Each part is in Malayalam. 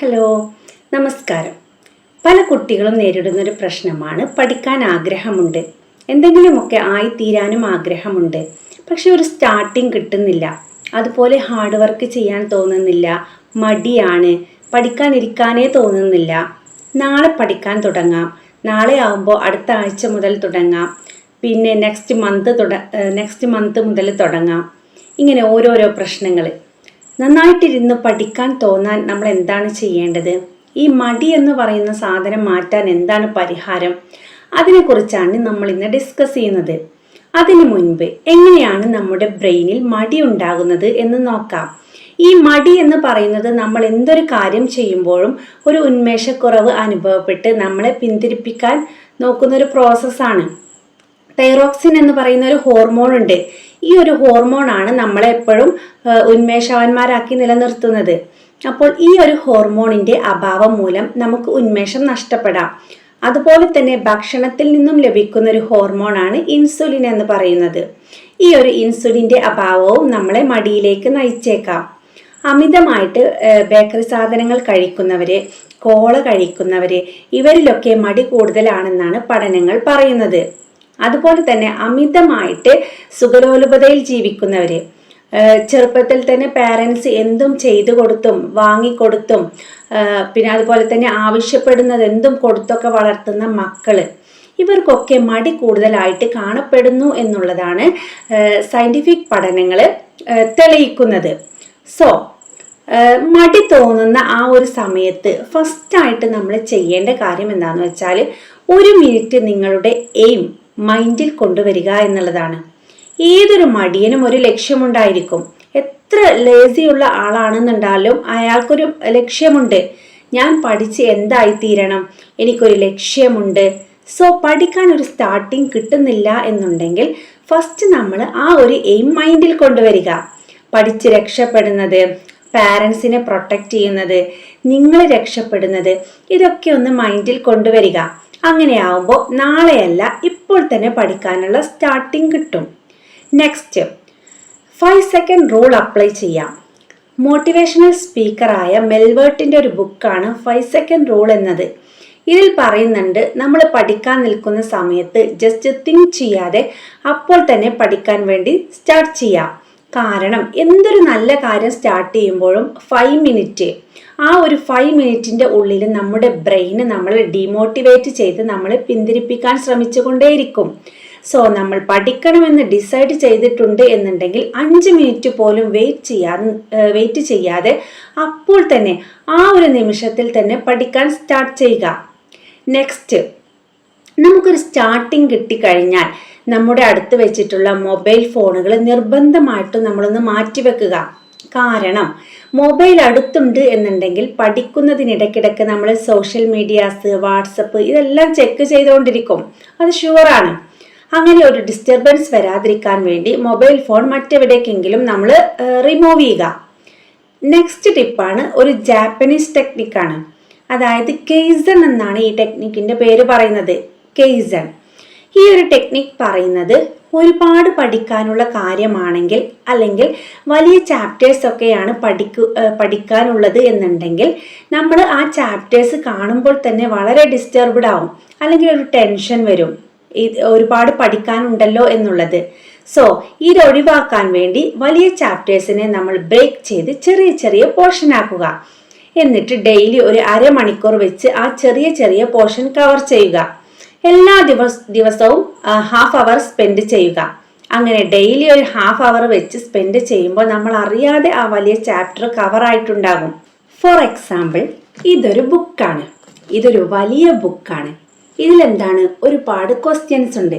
ഹലോ നമസ്കാരം. പല കുട്ടികളും നേരിടുന്ന ഒരു പ്രശ്നമാണ് പഠിക്കാൻ ആഗ്രഹമുണ്ട്. എന്തെങ്കിലുമൊക്കെ ആയിത്തീരാനും ആഗ്രഹമുണ്ട്. പക്ഷെ ഒരു സ്റ്റാർട്ടിങ് കിട്ടുന്നില്ല. അതുപോലെ ഹാർഡ് വർക്ക് ചെയ്യാൻ തോന്നുന്നില്ല. മടിയാണ്. പഠിക്കാനിരിക്കാനേ തോന്നുന്നില്ല. നാളെ പഠിക്കാൻ തുടങ്ങാം. നാളെ ആകുമ്പോൾ അടുത്ത ആഴ്ച മുതൽ തുടങ്ങാം. പിന്നെ നെക്സ്റ്റ് മന്ത് തുട നെക്സ്റ്റ് മന്ത് മുതൽ തുടങ്ങാം. ഇങ്ങനെ ഓരോരോ പ്രശ്നങ്ങൾ നന്നായിട്ടിരുന്ന് പഠിക്കാൻ തോന്നാൻ നമ്മൾ എന്താണ് ചെയ്യേണ്ടത്? ഈ മടി എന്ന് പറയുന്ന സാധനം മാറ്റാൻ എന്താണ് പരിഹാരം? അതിനെക്കുറിച്ചാണ് നമ്മൾ ഇന്ന് ഡിസ്കസ് ചെയ്യുന്നത്. അതിനു മുൻപ് എങ്ങനെയാണ് നമ്മുടെ ബ്രെയിനിൽ മടി ഉണ്ടാകുന്നത് എന്ന് നോക്കാം. ഈ മടി എന്ന് പറയുന്നത് നമ്മൾ എന്തൊരു കാര്യം ചെയ്യുമ്പോഴും ഒരു ഉന്മേഷക്കുറവ് അനുഭവപ്പെട്ട് നമ്മളെ പിന്തിരിപ്പിക്കാൻ നോക്കുന്ന ഒരു പ്രോസസ്സാണ് തൈറോക്സിൻ എന്ന് പറയുന്ന ഒരു ഹോർമോൺ ഉണ്ട്. ഈ ഒരു ഹോർമോൺ ആണ് നമ്മളെ എപ്പോഴും ഉന്മേഷവാന്മാരാക്കി നിലനിർത്തുന്നത്. അപ്പോൾ ഈ ഒരു ഹോർമോണിന്റെ അഭാവം മൂലം നമുക്ക് ഉന്മേഷം നഷ്ടപ്പെടാം. അതുപോലെ തന്നെ ഭക്ഷണത്തിൽ നിന്നും ലഭിക്കുന്ന ഒരു ഹോർമോണാണ് ഇൻസുലിൻ എന്ന് പറയുന്നത്. ഈ ഒരു ഇൻസുലിന്റെ അഭാവവും നമ്മളെ മടിയിലേക്ക് നയിച്ചേക്കാം. അമിതമായിട്ട് ബേക്കറി സാധനങ്ങൾ കഴിക്കുന്നവര് കോള കഴിക്കുന്നവര് ഇവരിലൊക്കെ മടി കൂടുതലാണെന്നാണ് പഠനങ്ങൾ പറയുന്നത്. അതുപോലെ തന്നെ അമിതമായിട്ട് സുഖലോലുപതയിൽ ജീവിക്കുന്നവര് ചെറുപ്പത്തിൽ തന്നെ പാരൻസ് എന്തും ചെയ്തു കൊടുത്തും വാങ്ങിക്കൊടുത്തും പിന്നെ അതുപോലെ തന്നെ ആവശ്യപ്പെടുന്നത് എന്തും കൊടുത്തൊക്കെ വളർത്തുന്ന മക്കൾ. ഇവർക്കൊക്കെ മടി കൂടുതലായിട്ട് കാണപ്പെടുന്നു എന്നുള്ളതാണ് സയന്റിഫിക് പഠനങ്ങൾ തെളിയിക്കുന്നത്. സോ മടി തോന്നുന്ന ആ ഒരു സമയത്ത് ഫസ്റ്റായിട്ട് നമ്മൾ ചെയ്യേണ്ട കാര്യം എന്താണെന്ന് വെച്ചാൽ ഒരു മിനിറ്റ് നിങ്ങളുടെ എയിം മൈൻഡിൽ കൊണ്ടുവരിക എന്നുള്ളതാണ്. ഏതൊരു മടിയനും ഒരു ലക്ഷ്യമുണ്ടായിരിക്കും. എത്ര ലേസിയുള്ള ആളാണെന്നുണ്ടാലും അയാൾക്കൊരു ലക്ഷ്യമുണ്ട്. ഞാൻ പഠിച്ച് എന്തായിത്തീരണം? എനിക്കൊരു ലക്ഷ്യമുണ്ട്. സോ പഠിക്കാൻ ഒരു സ്റ്റാർട്ടിങ് കിട്ടുന്നില്ല എന്നുണ്ടെങ്കിൽ ഫസ്റ്റ് നമ്മൾ ആ ഒരു എയിം മൈൻഡിൽ കൊണ്ടുവരിക. പഠിച്ച് രക്ഷപ്പെടുന്നത് പാരൻസിനെ പ്രൊട്ടക്റ്റ് ചെയ്യുന്നത് നിങ്ങൾ രക്ഷപ്പെടുന്നത് ഇതൊക്കെ ഒന്ന് മൈൻഡിൽ കൊണ്ടുവരിക. അങ്ങനെയാവുമ്പോൾ നാളെയല്ല ഇപ്പോൾ തന്നെ പഠിക്കാനുള്ള സ്റ്റാർട്ടിങ് കിട്ടും. Next five second rule apply ചെയ്യാം. മോട്ടിവേഷണൽ സ്പീക്കറായ മെൽവേർട്ടിന്റെ ഒരു ബുക്കാണ് ഫൈവ് സെക്കൻഡ് റൂൾ എന്നത്. ഇതിൽ പറയുന്നുണ്ട് നമ്മൾ പഠിക്കാൻ നിൽക്കുന്ന സമയത്ത് ജസ്റ്റ് തിങ്ക് ചെയ്യാതെ അപ്പോൾ തന്നെ പഠിക്കാൻ വേണ്ടി സ്റ്റാർട്ട് ചെയ്യാം. കാരണം എന്തൊരു നല്ല കാര്യം സ്റ്റാർട്ട് ചെയ്യുമ്പോഴും ഫൈവ് മിനിറ്റ് ആ ഒരു ഫൈവ് മിനിറ്റിന്റെ ഉള്ളിൽ നമ്മുടെ ബ്രെയിന് നമ്മളെ ഡീമോട്ടിവേറ്റ് ചെയ്ത് നമ്മളെ പിന്തിരിപ്പിക്കാൻ ശ്രമിച്ചുകൊണ്ടേയിരിക്കും. സോ നമ്മൾ പഠിക്കണമെന്ന് ഡിസൈഡ് ചെയ്തിട്ടുണ്ട് എന്നുണ്ടെങ്കിൽ അഞ്ച് മിനിറ്റ് പോലും വെയിറ്റ് ചെയ്യാതെ വെയിറ്റ് ചെയ്യാതെ അപ്പോൾ തന്നെ ആ ഒരു നിമിഷത്തിൽ തന്നെ പഠിക്കാൻ സ്റ്റാർട്ട് ചെയ്യുക. നെക്സ്റ്റ് നമുക്കൊരു സ്റ്റാർട്ടിങ് കിട്ടിക്കഴിഞ്ഞാൽ നമ്മുടെ അടുത്ത് വെച്ചിട്ടുള്ള മൊബൈൽ ഫോണുകൾ നിർബന്ധമായിട്ടും നമ്മളൊന്ന് മാറ്റിവെക്കുക കാരണം മൊബൈൽ അടുത്തുണ്ട് എന്നുണ്ടെങ്കിൽ പഠിക്കുന്നതിനിടയ്ക്കിടയ്ക്ക് നമ്മൾ സോഷ്യൽ മീഡിയാസ് വാട്സപ്പ് ഇതെല്ലാം ചെക്ക് ചെയ്തുകൊണ്ടിരിക്കും. അത് ഷുവറാണ് അങ്ങനെ ഒരു ഡിസ്റ്റർബൻസ് വരാതിരിക്കാൻ വേണ്ടി മൊബൈൽ ഫോൺ മറ്റെവിടേക്കെങ്കിലും നമ്മൾ റിമൂവ് ചെയ്യുക. നെക്സ്റ്റ് ടിപ്പാണ് ഒരു ജാപ്പനീസ് ടെക്നിക്കാണ് അതായത് കെയ്സൺ എന്നാണ് ഈ ടെക്നിക്കിന്റെ പേര് പറയുന്നത്. കെയ്സൺ ഈ ഒരു ടെക്നിക്ക് പറയുന്നത് ഒരുപാട് പഠിക്കാനുള്ള കാര്യമാണെങ്കിൽ അല്ലെങ്കിൽ വലിയ ചാപ്റ്റേഴ്സ് ഒക്കെയാണ് പഠിക്കു പഠിക്കാനുള്ളത് എന്നുണ്ടെങ്കിൽ നമ്മൾ ആ ചാപ്റ്റേഴ്സ് കാണുമ്പോൾ തന്നെ വളരെ ഡിസ്റ്റർബ്ഡ് ആവും. അല്ലെങ്കിൽ ഒരു ടെൻഷൻ വരും. ഒരുപാട് പഠിക്കാനുണ്ടല്ലോ എന്നുള്ളത്. സോ ഇത് ഒഴിവാക്കാൻ വേണ്ടി വലിയ ചാപ്റ്റേഴ്സിനെ നമ്മൾ ബ്രേക്ക് ചെയ്ത് ചെറിയ ചെറിയ പോർഷൻ ആക്കുക. എന്നിട്ട് ഡെയിലി ഒരു അരമണിക്കൂർ വെച്ച് ആ ചെറിയ ചെറിയ പോർഷൻ കവർ ചെയ്യുക. എല്ലാ ദിവസ ദിവസവും ഹാഫ് അവർ സ്പെൻഡ് ചെയ്യുക. അങ്ങനെ ഡെയിലി ഒരു ഹാഫ് അവർ വെച്ച് സ്പെൻഡ് ചെയ്യുമ്പോൾ നമ്മൾ അറിയാതെ ആ വലിയ ചാപ്റ്റർ കവർ ആയിട്ടുണ്ടാകും. ഫോർ എക്സാമ്പിൾ ഇതൊരു ബുക്കാണ് ഇതൊരു വലിയ ബുക്കാണ് ഇതിലെന്താണ്? ഒരുപാട് ക്വസ്റ്റ്യൻസ് ഉണ്ട്.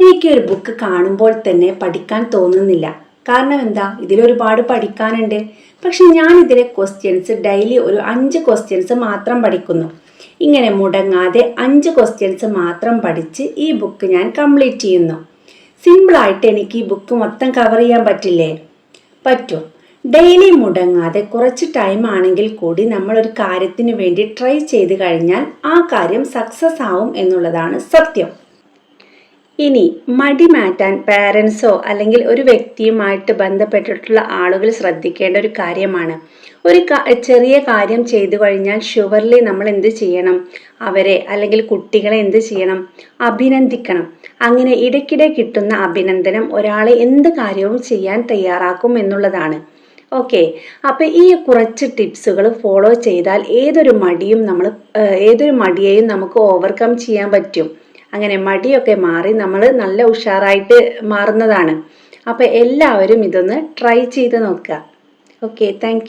എനിക്ക് ഒരു ബുക്ക് കാണുമ്പോൾ തന്നെ പഠിക്കാൻ തോന്നുന്നില്ല. കാരണം എന്താ? ഇതിലൊരുപാട് പഠിക്കാനുണ്ട്. പക്ഷെ ഞാൻ ഇതിലെ ക്വസ്റ്റ്യൻസ് ഡെയിലി ഒരു അഞ്ച് ക്വസ്റ്റ്യൻസ് മാത്രം പഠിക്കുന്നു. ഇങ്ങനെ മുടങ്ങാതെ അഞ്ച് ക്വസ്റ്റ്യൻസ് മാത്രം പഠിച്ച് ഈ ബുക്ക് ഞാൻ കംപ്ലീറ്റ് ചെയ്യുന്നു. സിമ്പിളായിട്ട് എനിക്ക് ഈ ബുക്ക് മൊത്തം കവർ ചെയ്യാൻ പറ്റില്ലേ? പറ്റും. ഡെയിലി മുടങ്ങാതെ കുറച്ച് ടൈം ആണെങ്കിൽ കൂടി നമ്മൾ ഒരു കാര്യത്തിന് വേണ്ടി ട്രൈ ചെയ്ത് കഴിഞ്ഞാൽ ആ കാര്യം സക്സസ് ആവും എന്നുള്ളതാണ് സത്യം. ഇനി മടി മാറ്റാൻ പാരൻസോ അല്ലെങ്കിൽ ഒരു വ്യക്തിയുമായിട്ട് ബന്ധപ്പെട്ടിട്ടുള്ള ആളുകൾ ശ്രദ്ധിക്കേണ്ട ഒരു കാര്യമാണ്. ഒരു ചെറിയ കാര്യം ചെയ്തു കഴിഞ്ഞാൽ ഷുവർലി നമ്മൾ എന്ത് ചെയ്യണം? അവരെ അല്ലെങ്കിൽ കുട്ടികളെ എന്ത് ചെയ്യണം? അഭിനന്ദിക്കണം. അങ്ങനെ ഇടയ്ക്കിടെ കിട്ടുന്ന അഭിനന്ദനം ഒരാളെ എന്ത് കാര്യവും ചെയ്യാൻ തയ്യാറാക്കും എന്നുള്ളതാണ്. ഓക്കെ അപ്പോൾ ഈ കുറച്ച് ടിപ്സുകൾ ഫോളോ ചെയ്താൽ ഏതൊരു മടിയും നമ്മൾ ഏതൊരു മടിയെയും നമുക്ക് ഓവർകം ചെയ്യാൻ പറ്റും. അങ്ങനെ മടിയൊക്കെ മാറി നമ്മൾ നല്ല ഉഷാറായിട്ട് മാറുന്നതാണ്. അപ്പോൾ എല്ലാവരും ഇതൊന്ന് ട്രൈ ചെയ്ത് നോക്കുക. Okay thank